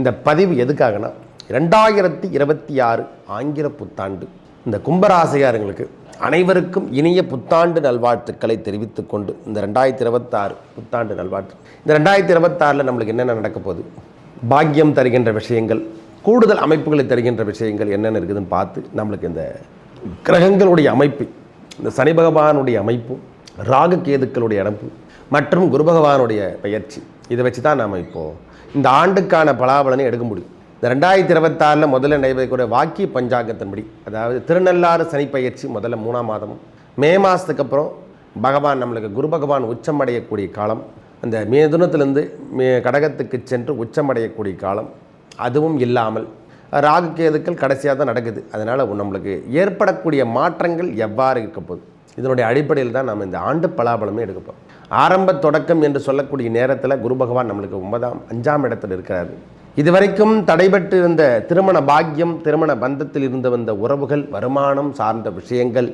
இந்த பதிவு எதுக்காகனா ரெண்டாயிரத்தி இருபத்தி ஆறு ஆங்கில புத்தாண்டு. இந்த கும்பராசிகாரங்களுக்கு அனைவருக்கும் இனிய புத்தாண்டு நல்வாழ்த்துக்களை தெரிவித்துக் கொண்டு இந்த ரெண்டாயிரத்தி இருபத்தாறு புத்தாண்டு நல்வாழ்த்து. இந்த ரெண்டாயிரத்தி இருபத்தாறில் நம்மளுக்கு என்னென்ன நடக்க போகுது? பாக்கியம் தருகின்ற விஷயங்கள் கூடுதல் அமைப்புகளை தருகின்ற விஷயங்கள் என்னென்ன இருக்குதுன்னு பார்த்து நம்மளுக்கு இந்த கிரகங்களுடைய அமைப்பு இந்த சனி பகவானுடைய அமைப்பு ராகு கேதுக்களுடைய அமைப்பு மற்றும் குரு பகவானுடைய பயிற்சி இதை வச்சு தான் நாம் இப்போது இந்த ஆண்டுக்கான பலாபலனை எடுக்க முடியும். இந்த ரெண்டாயிரத்தி இருபத்தாறில் முதல்ல நடைபெறக்கூடிய வாக்கிய பஞ்சாங்கத்தின்படி அதாவது திருநள்ளாறு சனிப்பயிற்சி முதல்ல மூணாம் மாதமும் மே மாதத்துக்கு அப்புறம் பகவான் நம்மளுக்கு குரு பகவான் உச்சமடையக்கூடிய காலம் அந்த மிதுனத்திலிருந்து மே கடகத்துக்கு சென்று உச்சமடையக்கூடிய காலம் அதுவும் இல்லாமல் ராகு கேதுக்கள் கடைசியாக தான் நடக்குது. அதனால் நம்மளுக்கு ஏற்படக்கூடிய மாற்றங்கள் எவ்வாறு இருக்க போகுது? இதனுடைய அடிப்படையில் தான் நம்ம இந்த ஆண்டு பலாபலமே எடுக்கப்போம் ஆரம்ப தொடக்கம் என்று சொல்லக்கூடிய நேரத்தில் குரு பகவான் நம்மளுக்கு ஒன்பதாம் அஞ்சாம் இடத்தில் இருக்கிறாரு. இதுவரைக்கும் தடைபட்டு இருந்த திருமண பாக்கியம் திருமண பந்தத்தில் இருந்து வந்த உறவுகள் வருமானம் சார்ந்த விஷயங்கள்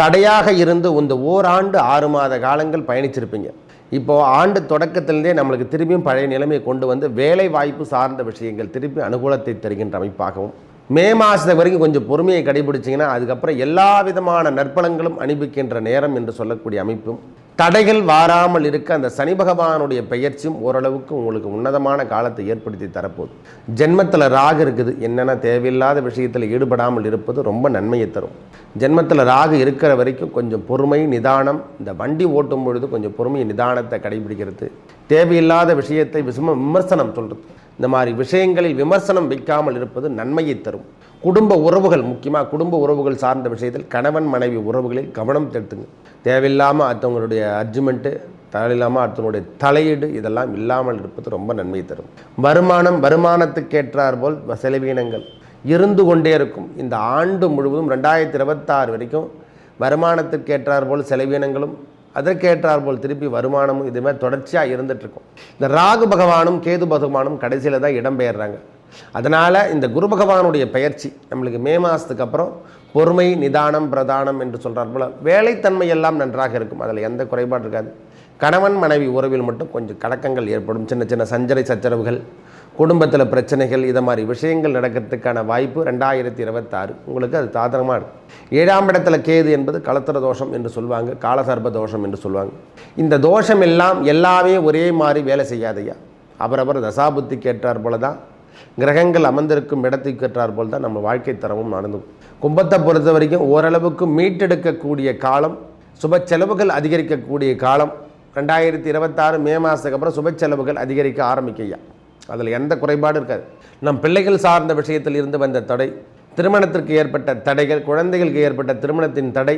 தடையாக இருந்து இந்த ஓராண்டு ஆறு மாத காலங்கள் பயணிச்சிருப்பீங்க. இப்போது ஆண்டு தொடக்கத்திலிருந்தே நம்மளுக்கு திரும்பியும் பழைய நிலைமையை கொண்டு வந்து வேலை வாய்ப்பு சார்ந்த விஷயங்கள் திருப்பி அனுகூலத்தை தருகின்ற அமைப்பாகவும் மே மாதத்து வரைக்கும் கொஞ்சம் பொறுமையை கடைபிடிச்சிங்கன்னா அதுக்கப்புறம் எல்லா விதமான நற்பலங்களும் அனுபவிக்கின்ற நேரம் என்று சொல்லக்கூடிய அமைப்பும் தடைகள் வாராமல் இருக்க அந்த சனி பகவானுடைய பெயர்ச்சியும் ஓரளவுக்கு உங்களுக்கு உன்னதமான காலத்தை ஏற்படுத்தி தரப்போகுது. ஜென்மத்தில் ராகு இருக்குது. என்னென்ன தேவையில்லாத விஷயத்தில் ஈடுபடாமல் இருப்பது ரொம்ப நன்மையை தரும். ஜென்மத்தில் ராகு இருக்கிற வரைக்கும் கொஞ்சம் பொறுமை நிதானம் இந்த வண்டி ஓட்டும் பொழுது கொஞ்சம் பொறுமை நிதானத்தை கடைபிடிக்கிறது. தேவையில்லாத விஷயத்தை விசும விமர்சனம் சொல்கிறது இந்த மாதிரி விஷயங்களில் விமர்சனம் வைக்காமல் இருப்பது நன்மையை தரும். குடும்ப உறவுகள் முக்கியமாக குடும்ப உறவுகள் சார்ந்த விஷயத்தில் கணவன் மனைவி உறவுகளில் கவனம் செலுத்துங்க தேவையில்லாமல் அடுத்தவங்களுடைய அர்ஜுமெண்ட்டு தேவையில்லாமல் அடுத்தவங்களுடைய தலையீடு இதெல்லாம் இல்லாமல் இருப்பது ரொம்ப நன்மை தரும். வருமானம் வருமானத்துக்கேற்றார் போல் செலவீனங்கள். இருந்து கொண்டே இருக்கும். இந்த ஆண்டு முழுவதும் ரெண்டாயிரத்தி இருபத்தாறு வரைக்கும் வருமானத்துக்கேற்றார் போல் செலவீனங்களும் அதற்கேற்றார் போல் திருப்பி வருமானமும் இது தொடர்ச்சியாக இருந்துகிட்ருக்கும் இந்த ராகு பகவானும் கேது பகவானும் கடைசியில் தான் இடம்பெயர்றாங்க. அதனால் இந்த குரு பகவானுடைய பயிற்சி நம்மளுக்கு மே மாதத்துக்கு அப்புறம் பொறுமை நிதானம் பிரதானம் என்று சொல்கிறார் போல் வேலைத்தன்மை எல்லாம் நன்றாக இருக்கும். அதில் எந்த குறைபாடு இருக்காது. கணவன் மனைவி உறவில் மட்டும் கொஞ்சம் கலக்கங்கள் ஏற்படும். சின்ன சின்ன சஞ்சரை சச்சரவுகள் குடும்பத்தில் பிரச்சனைகள் இதை மாதிரி விஷயங்கள் நடக்கிறதுக்கான வாய்ப்பு ரெண்டாயிரத்தி இருபத்தாறு. உங்களுக்கு அது சாதகமாக இருக்கும் ஏழாம் இடத்துல கேது என்பது களத்திர தோஷம் என்று சொல்லுவாங்க காலசர்ப தோஷம் என்று சொல்லுவாங்க. இந்த தோஷம் எல்லாம் எல்லாமே ஒரே மாதிரி வேலை செய்யாதையா அவரவர் தசாபுத்தி கேட்டார் போல தான் கிரகங்கள் அமர்ந்திருக்கும் இடத்துக்கு கேட்டார் போல் தான் நம்ம வாழ்க்கை தரமும் நடந்தும். கும்பத்தை பொறுத்த வரைக்கும் ஓரளவுக்கு மீட்டெடுக்கக்கூடிய காலம் சுப செலவுகள் அதிகரிக்கக்கூடிய காலம். ரெண்டாயிரத்தி இருபத்தாறு மே மாதத்துக்கு அப்புறம் சுப செலவுகள் அதிகரிக்க ஆரம்பிக்கையா அதில் எந்த குறைபாடும் இருக்காது. நம் பிள்ளைகள் சார்ந்த விஷயத்தில் இருந்து வந்த தடை திருமணத்திற்கு ஏற்பட்ட தடைகள் குழந்தைகளுக்கு ஏற்பட்ட திருமணத்தின் தடை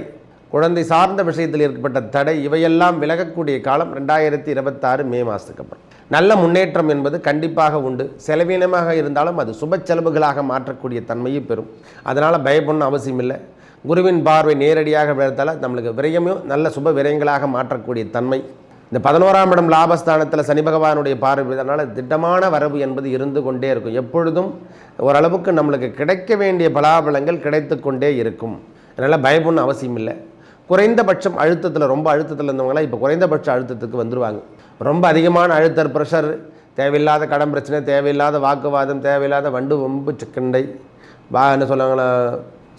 குழந்தை சார்ந்த விஷயத்தில் ஏற்பட்ட தடை இவையெல்லாம் விலகக்கூடிய காலம் ரெண்டாயிரத்தி இருபத்தாறு மே மாதத்துக்கு அப்புறம். நல்ல முன்னேற்றம் என்பது கண்டிப்பாக உண்டு. செலவீனமாக இருந்தாலும் அது சுப செலவுகளாக மாற்றக்கூடிய தன்மையை பெறும். அதனால் பயப்படணும் அவசியம் இல்லை. குருவின் பார்வை நேரடியாக விழுத்தால் நம்மளுக்கு விரயமும் நல்ல சுப விரயங்களாக மாற்றக்கூடிய தன்மை. இந்த பதினோராம் இடம் லாபஸ்தானத்தில் சனி பகவானுடைய பார்வை. அதனால் திட்டமான வரவு என்பது இருந்து கொண்டே இருக்கும். எப்பொழுதும் ஓரளவுக்கு நம்மளுக்கு கிடைக்க வேண்டிய பலாபலங்கள் கிடைத்து கொண்டே இருக்கும். அதனால் பயப்படணும் அவசியம் இல்லை. குறைந்தபட்சம் அழுத்தத்தில் ரொம்ப அழுத்தத்தில் இருந்தவங்களாம் இப்போ குறைந்தபட்ச அழுத்தத்துக்கு வந்துடுவாங்க ரொம்ப அதிகமான அழுத்தர் ப்ரெஷர் தேவையில்லாத கடன் பிரச்சனை தேவையில்லாத வாக்குவாதம் தேவையில்லாத வண்டு வம்பு சிக்கண்டை வா என்ன சொல்லுவாங்களா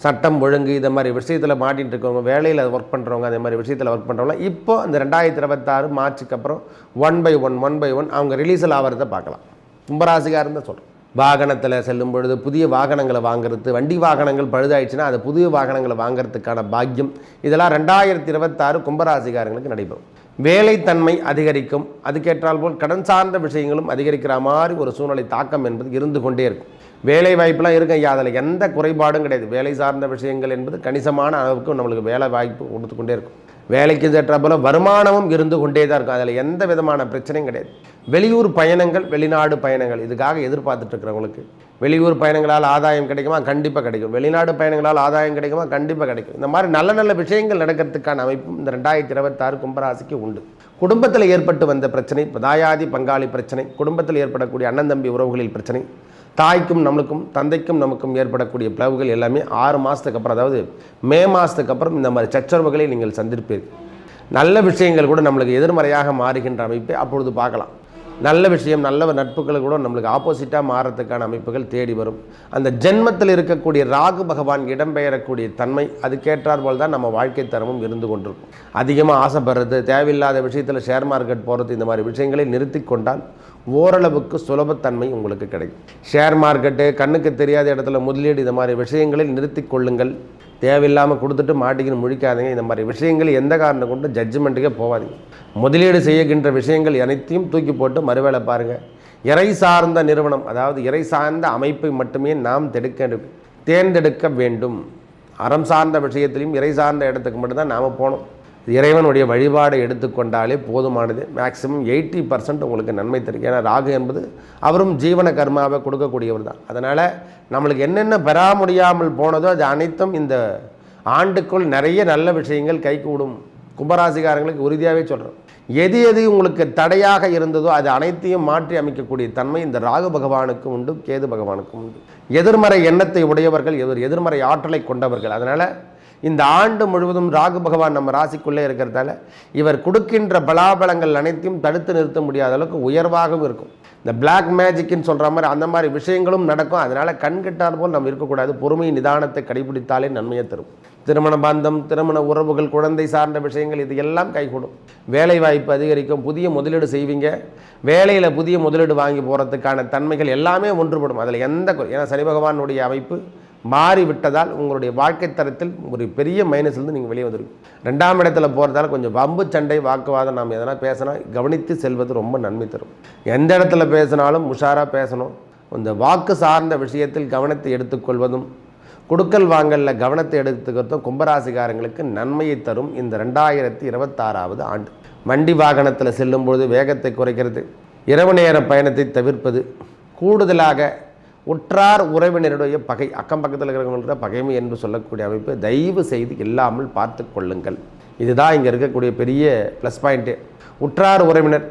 சட்டம் ஒழுங்கு இதை மாதிரி விஷயத்தில் மாட்டிகிட்டு இருக்கவங்க வேலையில் ஒர்க் பண்ணுறவங்க அதே மாதிரி விஷயத்தில் ஒர்க் பண்ணுறவங்க இப்போ இந்த ரெண்டாயிரத்தி இருபத்தாறு மார்ச்சுக்கு அப்புறம் one by one one by one அவங்க ரிலீஸில் ஆகிறத பார்க்கலாம். கும்பராசிகாரன் தான் சொல்கிறேன் வாகனத்தில் செல்லும் பொழுது புதிய வாகனங்களை வாங்குறது வண்டி வாகனங்கள் பழுதாயிடுச்சுன்னா அது புதிய வாகனங்களை வாங்குறதுக்கான பாக்கியம். இதெல்லாம் ரெண்டாயிரத்தி இருபத்தாறு கும்பராசிகாரங்களுக்கு நடைபெறும். வேலைத்தன்மை அதிகரிக்கும். அதுக்கேற்றால் போல் கடன் சார்ந்த விஷயங்களும் அதிகரிக்கிற மாதிரி ஒரு சூழ்நிலை தாக்கம் என்பது இருந்து கொண்டே இருக்கும். வேலை வாய்ப்புலாம் இருக்கு ஐயா. அதில் எந்த குறைபாடும் கிடையாது. வேலை சார்ந்த விஷயங்கள் என்பது கணிசமான அளவுக்கு நம்மளுக்கு வேலை வாய்ப்பு கொடுத்து கொண்டே இருக்கும். வேலைக்கு ஏற்ற போல வருமானமும் இருந்து கொண்டே தான் இருக்கும். அதில் எந்த விதமான பிரச்சனையும் கிடையாது. வெளியூர் பயணங்கள் வெளிநாடு பயணங்கள் இதுக்காக எதிர்பார்த்துட்டு இருக்கிறவங்களுக்கு வெளியூர் பயணங்களால் ஆதாயம் கிடைக்குமா? கண்டிப்பாக கிடைக்கும். வெளிநாடு பயணங்களால் ஆதாயம் கிடைக்குமா? கண்டிப்பாக கிடைக்கும். இந்த மாதிரி நல்ல நல்ல விஷயங்கள் நடக்கிறதுக்கான அமைப்பும் இந்த ரெண்டாயிரத்தி இருபத்தாறு கும்பராசிக்கு உண்டு. குடும்பத்தில் ஏற்பட்டு வந்த பிரச்சனை தாயாதி பங்காளி பிரச்சனை குடும்பத்தில் ஏற்படக்கூடிய அண்ணன் தம்பி உறவுகளில் பிரச்சனை தாய்க்கும் நம்மளுக்கும் தந்தைக்கும் நமக்கும் ஏற்படக்கூடிய பிளவுகள் எல்லாமே ஆறு மாதத்துக்கு அப்புறம் அதாவது மே மாதத்துக்கு அப்புறம் இந்த மாதிரி சச்சரவுகளை நீங்கள் சந்திருப்பீர்கள் நல்ல விஷயங்கள் கூட நம்மளுக்கு எதிர்மறையாக மாறுகின்ற அமைப்பை அப்பொழுது பார்க்கலாம். நல்ல விஷயம் நல்ல நட்புகள் கூட நம்மளுக்கு ஆப்போசிட்டாக மாறத்துக்கான அமைப்புகள் தேடி வரும். அந்த ஜென்மத்தில் இருக்கக்கூடிய ராகு பகவான் இடம்பெயரக்கூடிய தன்மை அதுக்கேற்றார் போல் தான் நம்ம வாழ்க்கை தரமும் இருந்து கொண்டிருக்கும். அதிகமாக ஆசைப்படுறது தேவையில்லாத விஷயத்தில் ஷேர் மார்க்கெட் போகிறது இந்த மாதிரி விஷயங்களை நிறுத்தி கொண்டால் ஓரளவுக்கு சுலபத்தன்மை உங்களுக்கு கிடைக்கும். ஷேர் மார்க்கெட்டு கண்ணுக்கு தெரியாத இடத்துல முதலீடு இந்த மாதிரி விஷயங்களில் நிறுத்தி கொள்ளுங்கள். தேவையில்லாமல் கொடுத்துட்டு மாட்டிக்கின்னு முழிக்காதீங்க. இந்த மாதிரி விஷயங்கள் எந்த காரணம் கொண்டு ஜட்ஜ்மெண்ட்டுக்கே போகாதீங்க. முதலீடு செய்யகின்ற விஷயங்கள் அனைத்தையும் தூக்கி போட்டு மறுவேளை பாருங்கள் இறை சார்ந்த நிறுவனம் அதாவது இறை சார்ந்த அமைப்பை மட்டுமே நாம் தெடுக்க தேர்ந்தெடுக்க வேண்டும். அறம் சார்ந்த விஷயத்திலையும் இறை சார்ந்த இடத்துக்கு மட்டும்தான் நாம் போகணும். இறைவனுடைய வழிபாடை எடுத்துக்கொண்டாலே போதுமானது. மேக்ஸிமம் எயிட்டி பர்சன்ட் உங்களுக்கு நன்மை தரும். ஏன்னா ராகு என்பது அவரும் ஜீவன கர்மாவை கொடுக்கக்கூடியவர் தான். அதனால் நம்மளுக்கு என்னென்ன பெறா முடியாமல் போனதோ அது அனைத்தும் இந்த ஆண்டுக்குள் நிறைய நல்ல விஷயங்கள் கைகூடும். கும்பராசிகாரங்களுக்கு உறுதியாகவே சொல்கிறோம் எது எது உங்களுக்கு தடையாக இருந்ததோ அது அனைத்தையும் மாற்றி அமைக்கக்கூடிய தன்மை இந்த ராகு பகவானுக்கு உண்டு கேது பகவானுக்கும் உண்டு. எதிர்மறை எண்ணத்தை உடையவர்கள் எதிர் எதிர்மறை ஆற்றலை கொண்டவர்கள். அதனால் இந்த ஆண்டு முழுவதும் ராகு பகவான் நம்ம ராசிக்குள்ளே இருக்கிறதால இவர் கொடுக்கின்ற பலாபலங்கள் அனைத்தையும் தடுத்து நிறுத்த முடியாத அளவுக்கு உயர்வாகவும் இருக்கும். இந்த பிளாக் மேஜிக்னு சொல்கிற மாதிரி அந்த மாதிரி விஷயங்களும் நடக்கும். அதனால் கண்கெட்டார் போல் நம்ம இருக்கக்கூடாது. பொறுமை நிதானத்தை கடைபிடித்தாலே நன்மையை தரும். திருமண பந்தம் திருமண உறவுகள் குழந்தை சார்ந்த விஷயங்கள் இது எல்லாம் கைகூடும். வேலை வாய்ப்பு அதிகரிக்கும். புதிய முதலீடு செய்வீங்க. வேலையில் புதிய முதலீடு வாங்கி போகிறதுக்கான தன்மைகள் எல்லாமே ஒன்றுபடும். அதில் எந்த ஏன்னா சனி பகவானுடைய அமைப்பு மாறிவிட்டதால் உங்களுடைய வாழ்க்கை தரத்தில் ஒரு பெரிய மைனஸ்லேருந்து நீங்கள் வெளியே வந்துருக்கு. ரெண்டாம் இடத்துல போகிறதால கொஞ்சம் வம்பு சண்டை வாக்குவாதம் நாம் எதனா பேசினா கவனித்து செல்வது ரொம்ப நன்மை தரும். எந்த இடத்துல பேசினாலும் உஷாராக பேசணும். இந்த வாக்கு சார்ந்த விஷயத்தில் கவனத்தை எடுத்துக்கொள்வதும் கொடுக்கல் வாங்கலில் கவனத்தை எடுத்துக்கிறதும் கும்பராசிகாரங்களுக்கு நன்மையை தரும் இந்த ரெண்டாயிரத்தி இருபத்தாறாவது ஆண்டு. வண்டி வாகனத்தில் செல்லும்பொழுது வேகத்தை குறைக்கிறது. இரவு நேர பயணத்தை தவிர்ப்பது கூடுதலாக உற்றார் உறவினருடைய பகை அக்கம் பக்கத்தில் இருக்கிறவங்கள்ட்ட பகைமை என்று சொல்லக்கூடிய அமைப்பு தயவு செய்து இல்லாமல் பார்த்து கொள்ளுங்கள். இதுதான் இங்கே இருக்கக்கூடிய பெரிய ப்ளஸ் பாயிண்ட்டு உற்றார் உறவினர்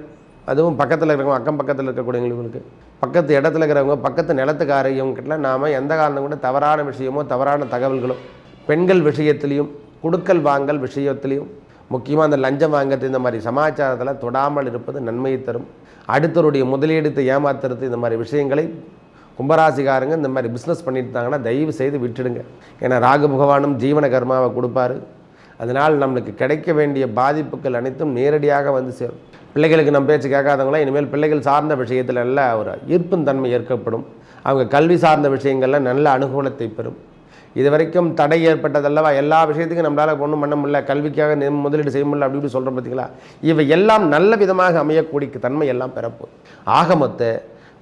அதுவும் பக்கத்தில் இருக்கிறவங்க அக்கம் பக்கத்தில் இருக்கக்கூடியவங்களுக்கு பக்கத்து இடத்துல இருக்கிறவங்க பக்கத்து நிலத்துக்காரையும் நாம் எந்த காரணம் கூட தவறான விஷயமோ தவறான தகவல்களோ பெண்கள் விஷயத்திலையும் கொடுக்கல் வாங்கல் விஷயத்திலையும் முக்கியமாக அந்த லஞ்சம் வாங்குறது இந்த மாதிரி சமாச்சாரத்தில் தொடாமல் இருப்பது நன்மையை தரும். அடுத்தவருடைய முதலீடுத்தை ஏமாத்துறது இந்த மாதிரி விஷயங்களை கும்பராசிக்காரங்க இந்த மாதிரி பிஸ்னஸ் பண்ணிட்டு இருந்தாங்கன்னா தயவு செய்து விட்டுடுங்க. ஏன்னா ராகு பகவானும் ஜீவன கர்மாவை கொடுப்பாரு. அதனால் நம்மளுக்கு கிடைக்க வேண்டிய பாதிப்புகள் அனைத்தும் நேரடியாக வந்து சேரும். பிள்ளைகளுக்கு நம்ம பேச்சு கேட்காதவங்களாம் இனிமேல் பிள்ளைகள் சார்ந்த விஷயத்தில் நல்ல ஒரு ஈர்ப்பும் தன்மை ஏற்கப்படும் அவங்க கல்வி சார்ந்த விஷயங்களில் நல்ல அனுகூலத்தை பெறும். இது வரைக்கும் தடை ஏற்பட்டதல்லவா எல்லா விஷயத்துக்கும் நம்மளால் ஒன்றும் பண்ண முடியல. கல்விக்காக முதலீடு செய்ய முடியல அப்படி இப்படி சொல்கிறோம் பார்த்தீங்களா இவை எல்லாம் நல்ல விதமாக அமையக்கூடிய தன்மை எல்லாம் பெறப்போகுது. ஆக மொத்த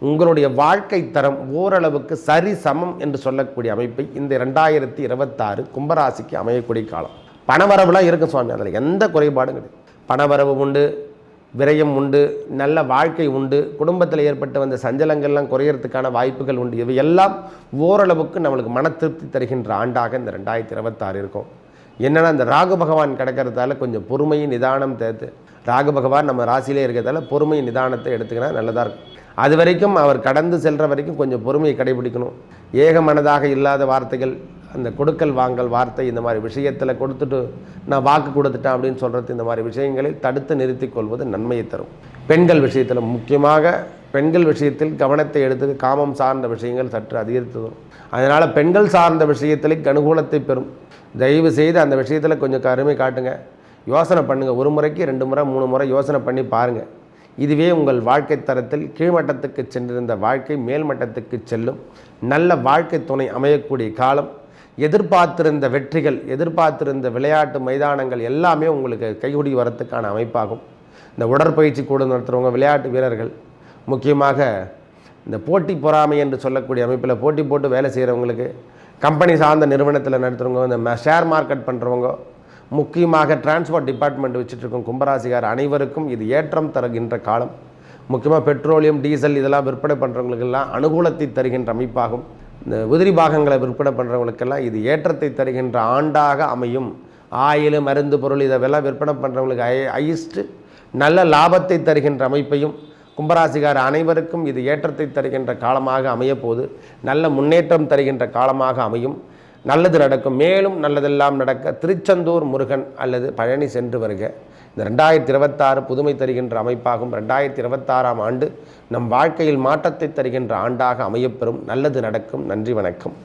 உங்களுடைய வாழ்க்கை தரம் ஓரளவுக்கு சரி சமம் என்று சொல்லக்கூடிய அமைப்பை இந்த ரெண்டாயிரத்தி இருபத்தாறு கும்பராசிக்கு அமையக்கூடிய காலம். பணவரவுலாம் இருக்கும் சுவாமி அதில் எந்த குறைபாடும் கிடையாது. பணவரவு உண்டு விரயம் உண்டு நல்ல வாழ்க்கை உண்டு குடும்பத்தில் ஏற்பட்டு வந்த சஞ்சலங்கள்லாம் குறையிறதுக்கான வாய்ப்புகள் உண்டு. இவை எல்லாம் ஓரளவுக்கு நம்மளுக்கு மன திருப்தி தருகின்ற ஆண்டாக இந்த ரெண்டாயிரத்தி இருபத்தாறு இருக்கும். என்னென்னா இந்த ராகு பகவான் கிடக்கிறதால கொஞ்சம் பொறுமையும் நிதானம் தேர்த்து ராகு பகவான் நம்ம ராசியிலே இருக்கிறதால பொறுமை நிதானத்தை எடுத்துக்கினா நல்லதாக இருக்கும். அது வரைக்கும் அவர் கடந்து செல்கிற வரைக்கும் கொஞ்சம் பொறுமையை கடைபிடிக்கணும். ஏக மனதாக இல்லாத வார்த்தைகள் அந்த கொடுக்கல் வாங்கல் வார்த்தை இந்த மாதிரி விஷயத்தில் கொடுத்துட்டு நான் வாக்கு கொடுத்துட்டேன் அப்படின்னு சொல்கிறது இந்த மாதிரி விஷயங்களை தடுத்து நிறுத்தி கொள்வது நன்மையை தரும். பெண்கள் விஷயத்தில் முக்கியமாக பெண்கள் விஷயத்தில் கவனத்தை எடுத்து காமம் சார்ந்த விஷயங்கள் சற்று அதிகரித்து வரும். அதனால் பெண்கள் சார்ந்த விஷயத்தில் அனுகூலத்தை பெறும். தயவு செய்து அந்த விஷயத்தில் கொஞ்சம் கருமை காட்டுங்க. யோசனை பண்ணுங்கள் ஒரு முறைக்கு ரெண்டு முறை மூணு முறை யோசனை பண்ணி பாருங்கள் இதுவே உங்கள் வாழ்க்கை தரத்தில் கீழ்மட்டத்துக்கு சென்றிருந்த வாழ்க்கை மேல்மட்டத்துக்கு செல்லும். நல்ல வாழ்க்கை துணை அமையக்கூடிய காலம். எதிர்பார்த்திருந்த வெற்றிகள் எதிர்பார்த்திருந்த விளையாட்டு மைதானங்கள் எல்லாமே உங்களுக்கு கைகூடி வரத்துக்கான அமைப்பாகும். இந்த உடற்பயிற்சி கூட நடத்துகிறவங்க விளையாட்டு வீரர்கள் முக்கியமாக இந்த போட்டி பொறாமை என்று சொல்லக்கூடிய அமைப்பில் போட்டி போட்டு வேலை செய்கிறவங்களுக்கு கம்பெனி சார்ந்த நிறுவனத்தில் நடத்துகிறவங்க இந்த ம- ஷேர் மார்க்கெட் பண்ணுறவங்க முக்கியமாக டிரான்ஸ்போர்ட் டிபார்ட்மெண்ட் வச்சுட்டு கும்பராசிகார் அனைவருக்கும் இது ஏற்றம் தருகின்ற காலம். முக்கியமாக பெட்ரோலியம் டீசல் இதெல்லாம் விற்பனை பண்ணுறவங்களுக்கெல்லாம் அனுகூலத்தை தருகின்ற அமைப்பாகும். இந்த உதிரி பாகங்களை விற்பனை பண்ணுறவங்களுக்கெல்லாம் இது ஏற்றத்தை தருகின்ற ஆண்டாக அமையும். ஆயில் மருந்து பொருள் இதெல்லாம் விற்பனை பண்ணுறவங்களுக்கு ஐ ஐஸ்ட்டு நல்ல லாபத்தை தருகின்ற அமைப்பையும் கும்பராசிகார் அனைவருக்கும் இது ஏற்றத்தை தருகின்ற காலமாக அமையப்போது. நல்ல முன்னேற்றம் தருகின்ற காலமாக அமையும். நல்லது நடக்கும். மேலும் நல்லதெல்லாம் நடக்க திருச்செந்தூர் முருகன் அல்லது பழனி சென்று வருக. இந்த ரெண்டாயிரத்தி இருபத்தாறு புதுமை தருகின்ற அமைப்பாகும். ரெண்டாயிரத்தி இருபத்தாறாம் ஆண்டு நம் வாழ்க்கையில் மாற்றத்தை தருகின்ற ஆண்டாக அமையப்பெறும். நல்லது நடக்கும். நன்றி வணக்கம்.